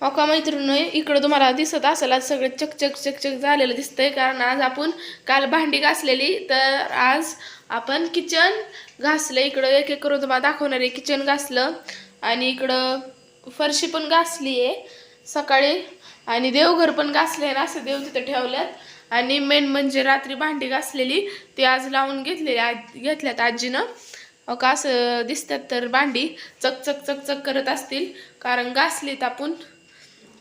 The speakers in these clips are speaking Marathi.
अका का मैत्रिणी इकडं तुम्हाला दिसत असेल आज सगळं चकचक चकचक झालेलं दिसतंय. कारण आज आपण काल भांडी घासलेली तर आज आपण किचन घासलं. इकडं एक एक करून तुम्हाला दाखवणार आहे किचन घासलं. आणि इकडं फरशी पण घासली आहे सकाळी. आणि देवघर पण घासले आहे ना असं देव तिथं ठेवल्यात. आणि मेन म्हणजे रात्री भांडी घासलेली ती आज लावून घेतलेली आज घेतल्यात आजीनं. का असं दिसतात तर भांडी चकचक चकचक करत असतील. कारण घासलीत आपण.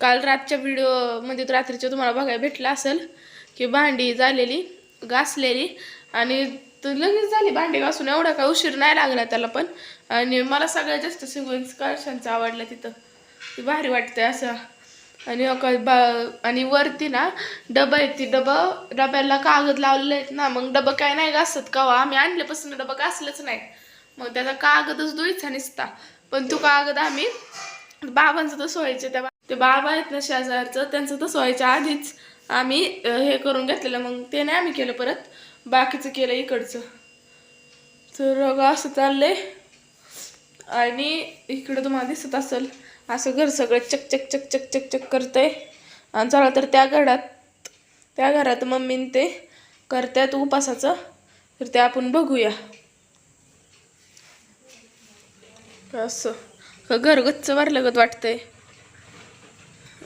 काल रातच्या व्हिडिओमध्ये म्हणजे रात्रीच्या तुम्हाला बघायला भेटलं असेल की भांडी झालेली घासलेली आणि लगेच झाली भांडी घासून. एवढा काय उशीर नाही लागला त्याला पण. आणि मला सगळ्यात जास्त सिक्वेन्स कळशांचा आवडला तिथं. ती भारी वाटतंय असं. आणि बा आणि वरती ना डबा आहेत ती डबा. डब्याला कागद लावलेले आहेत ना मग डबं काय नाही घासत का आम्ही आणल्यापासून डबा घासलंच नाही. मग त्याचा कागदच दुईचा निसता. पण तो कागद आम्ही बाबांचं तसं व्हायचं त्या ते बाबा आहेत ना शेजारचं त्यांचं तसं व्हायच्या आधीच. आम्ही हे करून घेतलेलं मग ते नाही आम्ही केलं परत. बाकीचं केलं इकडचं. तर अगं असं चाललंय. आणि इकडं तुम्हाला दिसत असेल असं घर सगळं चक चक चक चक चक चक करतंय. आणि चला तर त्या घरात त्या घरात मम्मीन ते करतात उपासाचं. तर ते आपण बघूया. असं. घर गच्च भरल्यागत वाटतंय.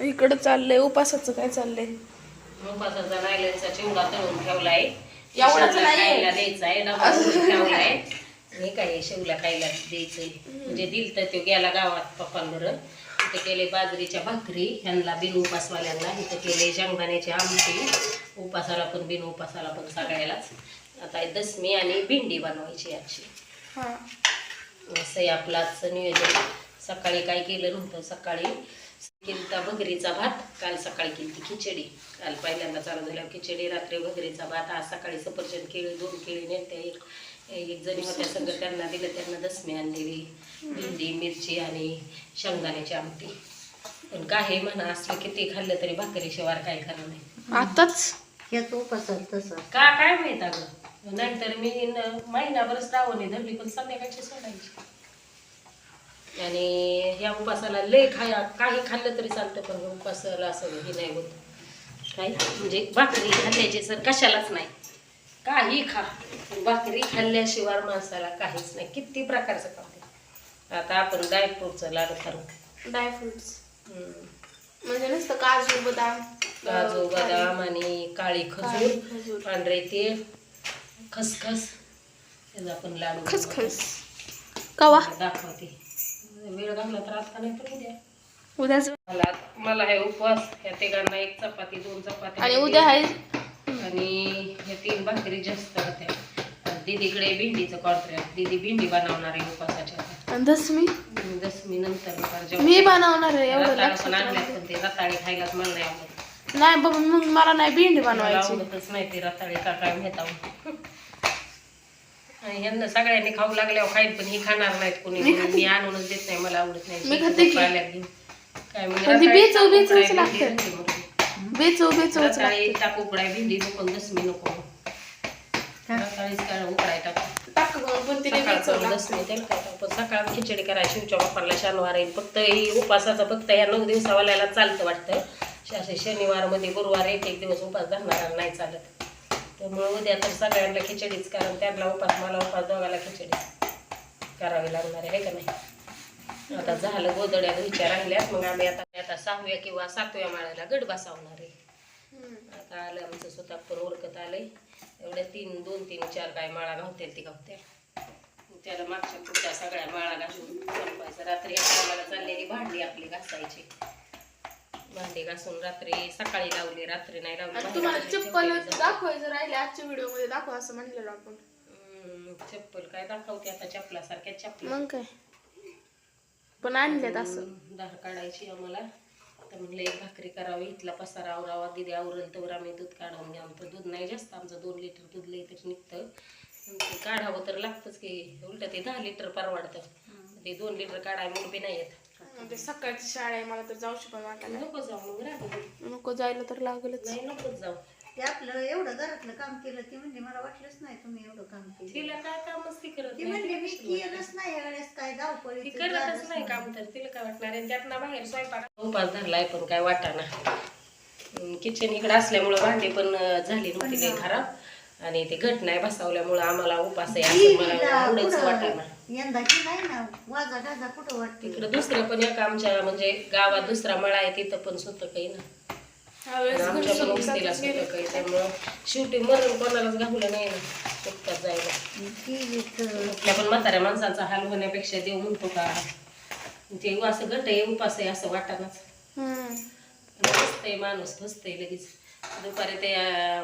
इकडं चाललंय उपासाचं काय चाललंय? उपासाचा नायलनचा चिवडा तळून ठेवलाय. एवढाच. खायला द्यायचाय डबा भरून ठेवलाय. हे काय शिवला खायला द्यायचंय. म्हणजे दिल तर तो गेला गावात इथे केले बाजरीच्या भाकरी ह्यांना बिन उपासवाल्यांना इथं केले शेंगदाण्याची आमटी. उपासाला पण बिन उपासाला पण सगळ्यालाच. आता दसमी आणि भेंडी बनवायची हां. असं आहे नियोजन. सकाळी काय केलं नव्हतं? सकाळी भगरीचा भात काल सकाळी केली खिचडी. काल पहिल्यांदा चालू झाल्यावर खिचडी रात्री भगरीचा भात आज सकाळी सफरचंद केळी दोन केळी नेत्या एक एक जणी होत्या सगळं त्यांना दिलं त्यांना दसमी आणलेली. भेंडी मिरची आणि शेंगदाण्याची आमटी. पण काही म्हणा असलं किती खाल्लं तरी भाकरीशिवाय काय खरं नाही. आताच? उपासल तसं. का काय माहीत अगं? नाहीतर मी न- महिनाभर श्रावणी धरली पण संध्याकाळची सोडायची. आणि ह्या उपासाला लय खाया काही खाल्लं तरी चालतं पण उपासाला असं हे नाही होत. काय? म्हणजे भाकरी खाल्ल्याची सर कशालाच नाही. काही खा. भाकरी खाल्ल्याशिवाय माणसाला काहीच नाही. किती प्रकारचं खाते आता आपण ड्रायफ्रूटचं लाडू ठरवू ड्रायफ्रुट्स. म्हणजे नुसतं काजू बदाम काजू बदाम आणि काळी खजूर खजूर. पांढरे तेल खसखस त्याचा आपण लाडू खसखस. कवा? दाखवते. वेळ घालला तर आता नाही तर उद्या. उद्याच. मला मला हे उपवास. ह्या तिघांना एक चपाती दोन चपाती आणि उद्या आहे. आणि हे तीन भाकरी जास्त होत्या. दीदीकडे भेंडीचं कॉन्ट्रॅक्ट दीदी भेंडी बनवणार आहे उपासाच्या आणि दसमी? दसमी नंतर दुपार जेवण. मी बनवणार आहे एवढं रताळं लक्षात पण आणल्यात राहू पण ते रताळे खायलाच मला नाही आवडत. नाही बाबा मग मला नाही भेंडी मला बनवायची. आवडतच नाही ते रताळे का काय माहीत आहो. ह्यांना सगळ्यांनी खाऊ लागल्यावर खाईल पण ही खाणार नाहीत कोणी. मी आणूनच देत नाही मला आवडत नाही. मी खाते की. पाल्यात घेऊन. काय पण ती रताळे बेचव- टाकून बेचवच उकडाय लागते. भेंडी नको. म्हणून. बेचव बेचवच रताळे लागते टाकू उकडाय भेंडी नको दसमी नको. रताळीच काय उकडाय टाकू. टाक गं, पण तिने सकाळ बेचव करून लागते. दसमी त्याला काय टाकू पण सकाळ खिचडी करायची शिवच्या बाप्पाला शनिवार येईल फक्त ही उपासाचं फक्त या नऊ दिवसावाल्याला चालतं वाटतं. असे शनिवारमध्ये गुरुवार एक एक दिवस उपास धरणारा नाही चालत. त्यामुळे उद्या तर सगळ्यांना खिचडीच कारण त्यांना उपास मला उपास दोघाला खिचडी करावी लागणार आहे का नाही? आता झालं गोदड्या धुईच्या राहिल्यात मग आम्ही आता आता सहाव्या किंवा सातव्या माळ्याला गड बसावणार आहे. आता आलं आमचं स्वतः पण ओळखत आलंय. एवढ्या तीन दोन तीन चार काय माळा घावतील ती घावत्या त्याला मागच्या पुढच्या सगळ्या माळा घासून संपायचं. रात्री आपल्याला चाललेली भांडी आपली घासायची. भांडी घासून रात्री सकाळी लावली रात्री नाही लावली आणि तुम्हाला चप्पल. दाखवायचं राहिले आजच्या व्हिडिओमध्ये दाखवा असं म्हणलेलं आपण. हम्म, चप्पल काय दाखवते आता चपलासारख्या चपला. मग काय? पण आणल्यात असं. धार काढायची आम्हाला. तर म्हणलं एक भाकरी करावी इथला पसारा आवरावा दिदी आवरल तर आम्ही दूध काढून घ्या आमचं दूध नाही जास्त आमचं दोन लिटर दूध लई तर निघतं. ते काढावं तर लागतंच की उलट ते दहा लिटर परवडतं. ते दोन लिटर काढाय मुरबी नाही येत. म्हणजे सकाळची शाळा आहे मला तर जाऊशी पण वाटायला नको जाऊ मग राहू दे. नको जायला तर लागलच. नाही नकोच जाऊ. ते आपलं एवढं घरातलं काम केलं ती म्हणजे मला वाटलंच नाही तुम्ही एवढं काम केलं. तिला काय कामच ती करत ती. म्हणजे मी केलंच नाही यावेळेस काय ती धावपळीचं करतच नाही काम तर. तिला काय वाटणार आहे? त्यातनं बाहेर स्वयंपाक उपास धरलाय पण काय वाटाना किचन इकडे असल्यामुळं भांडी पण अं, झाली नव्हती खराब. आणि ते घट नाही बसवल्यामुळं आम्हाला उपास आहे असं मला यंदाची नाही ना वाजा गाजा कुठं वाटते? तिकडं दुसरं पण एक आमच्या म्हणजे गावात दुसरा मळा आहे तिथं पण सुत काही ना. ह्यावेळेस आणि आमच्या पण घरचं वस्तीला गेलं. सुत काही त्यामुळं शेवटी मरण कोणालाच घावलं नाही ना सुटतात जायला. आपल्या पण म्हाताऱ्या माणसांचा हाल होण्यापेक्षा देव म्हणतो का ते असं घट आहे उपास आहे असं वाटानाच. फसतंय माणूस फसतंय लगेच. दुपारी ते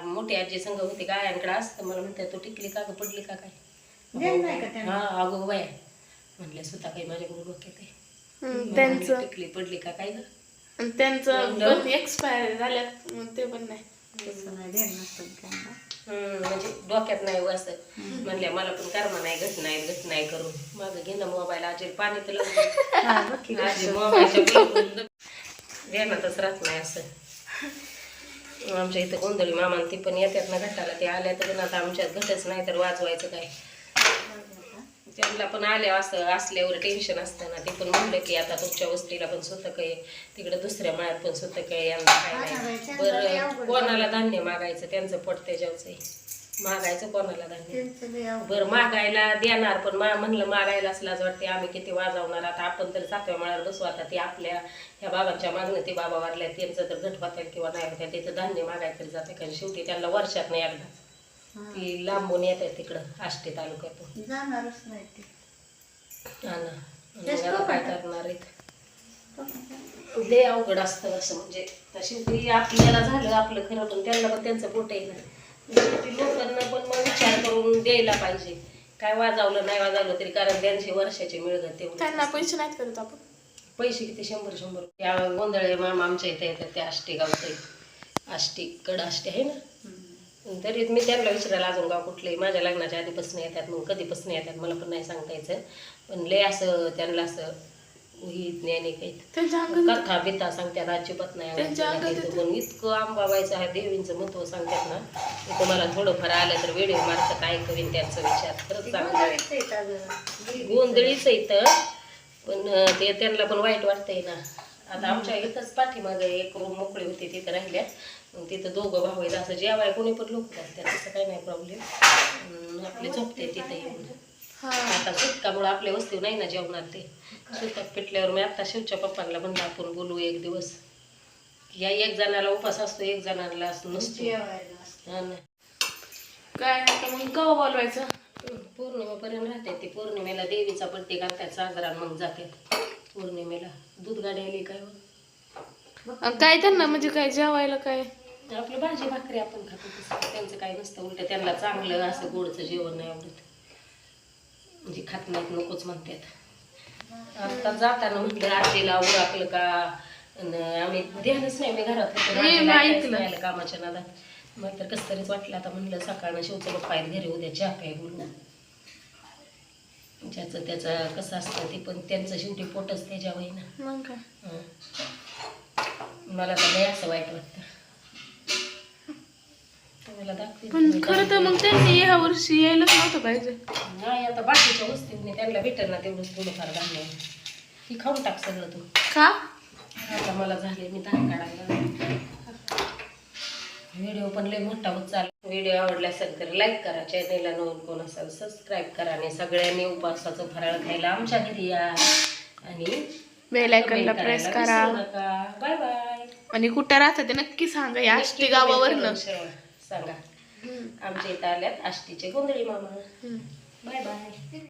मोठी आजी संघ होती गायांकडे असतं. मला म्हणते तू टिकली का ग? पडली का काय? द्यायला नाही का त्यांना? हा अगो बाया म्हणल्या स्वतः काही माझ्या गुरु डोक्यात म्हणलं, टिकली पडली का काय ग? त्यांचं म्हणलं. पण एक्सपायर झाल्यात ते पण नाही. तसं म्हणजे डोक्यात नाही हो असं. म्हणल्या मला पण कर्म नाही घट नाही घट नाही करून. माझं घे ना मोबाईल आजी पाणी तर हा, मोबाईलच्या ध्यानातच राहत नाही असं. आमच्या इथं गोंधळी मामा आणि ती पण येतात ना घटाला. ते आल्या तर आता आमच्यात घटच नाही तर वाजवायचं काय? त्यांना पण आल्या असं असल्यावर टेन्शन असतं ना. ते पण म्हणलं की आता तुमच्या वस्तीला पण सुतक आहे तिकडे दुसऱ्या मळ्यात पण सुतक आहे यांना काय नाही. बरं कोणाला धान्य मागायचं त्यांचं पडते जेवचं मागायचं कोणाला धान्य. त्यांचं. बरं मागायला देणार पण मा म्हणलं मागायला असलाच वाटते आम्ही किती वाजवणार आता आपण तर सातव्या मळ्यावर बसू आता ते आपल्या ह्या बाबांच्या मागणं ते बाबा वारल्या त्यांचं तर घट होत्या किंवा नाही होत्या तिथं धान्य मागायला तरी जाते कारण शेवटी त्यांना वर्षात नाही एकदा. ती लांबून येतात तिकडं आष्टी तालुक्यातून. जाणारच नाही ते. हा ना. काय. करणार आहेत? लय अवघड असतं असं म्हणजे शेवटी आपल्याला झालं आपलं खरं पण त्यांना पण त्यांचं पोट आहे लोकांना पण मग विचार करून द्यायला पाहिजे. काय वाजवलं नाही वाजवलं तरी कारण त्यांची वर्षाची मिळगत तेवढी. त्यांना पैसे नाहीत करत आपण. पैसे किती? शंभर शंभर या गोंधळे मामा आमच्या इथे येतात ते आष्टी गावचे. आष्टी कड आष्टी आहे ना? तरी मी त्यांना विचारायला अजून गाव कुठले माझ्या लग्नाच्या आधीपासून येतात मग कधीपासून येतात? मला पण नाही सांगता यायचं. पण लय असं त्यांना असं उहीत ज्ञानी काही? त्यांच्या अंगात कथा बिथा सांगतात अजिबात नाही त्यांच्या अंगात अंगात येतं. पण इतकं आंबाबाईचं आहे देवींचं महत्त्व सांगतात ना. ते तुम्हाला थोडंफार आलं तर व्हिडिओ मार्फत ऐकवीन त्यांचा विचार. खरंच चांगला. गोंधळीच इथं पण ते त्यांना पण वाईट वाटतंय ना. आता आमच्या इथंच पाठीमागे एक रूम मोकळी होती तिथं राहिल्या. मग तिथं दोघं भाऊ आहेत. असं जेवाय कोणी पण लोक करतात तसं काही नाही प्रॉब्लेम आपले झोपते तिथं येऊन. हा आता सुटकामुळं आपल्या वस्तू नाही ना जेवणार ते. सुटक पेटल्यावर मी आता शिवच्या पप्पांना म्हणलं आपण बोलू एक दिवस. या एक जणाला उपास असतो एक जणाला नसतो. हा ना. काय आता मग कवा बोलवायचं? पौर्णिमेपर्यंत राहते ती. पौर्णिमेला देवीचा बड्डे करतात साजरा मग जातात पौर्णिमेला. दूध गाडी आली काय हो? काय त्यांना म्हणजे काय जेवायला काय? आपली भाजी भाकरी आपण खातो त्यांचं काही नसतं उलट त्यांना चांगलं असं गोडचं जेवण नाही आवडत. म्हणजे खात नाहीत नकोच म्हणतात. आता जाताना म्हटलं आजीला उराकलं का? आम्ही ध्यानच नाही मी घरात कामाच्या नादात. मग तर कसं तरीच वाटलं आता म्हणलं सकाळनं शिवचं पप्पा आहेत घरी उद्या चहा काय बोलू ज्याचं त्याचं कसं असतं ते पण त्यांचं शेवटी पोटच त्याच्या ना. काय? हं. मला तर असं वाईट वाटतं. पण खरं तर मग त्यांनी ह्या वर्षी यायलाच नव्हतं पाहिजे. नाही आता बाकीच्या वस्तूंनी त्यांना भेटेल ना तेवढंच थोडंफार धान्य. ही खाऊन टाक सगळं तू. का? आता मला झाले मी धान काढायला व्हिडिओ पण लय मोठा होत चाल व्हिडिओ आवडला असेल तर लाईक करा चॅनेलला नवीन कोण असेल सबस्क्राईब करा आणि सगळ्यांनी उपवासाचं फराळ खायला आमच्या घरी या. आणि बेल आयकनला प्रेस करा. बाय बाय आणि कुठं राहतं ते नक्की सांगा या आष्टी गावावरनं. सांगा. आमच्या इथं आल्यात आष्टीचे गोंधळी मामा. Bye bye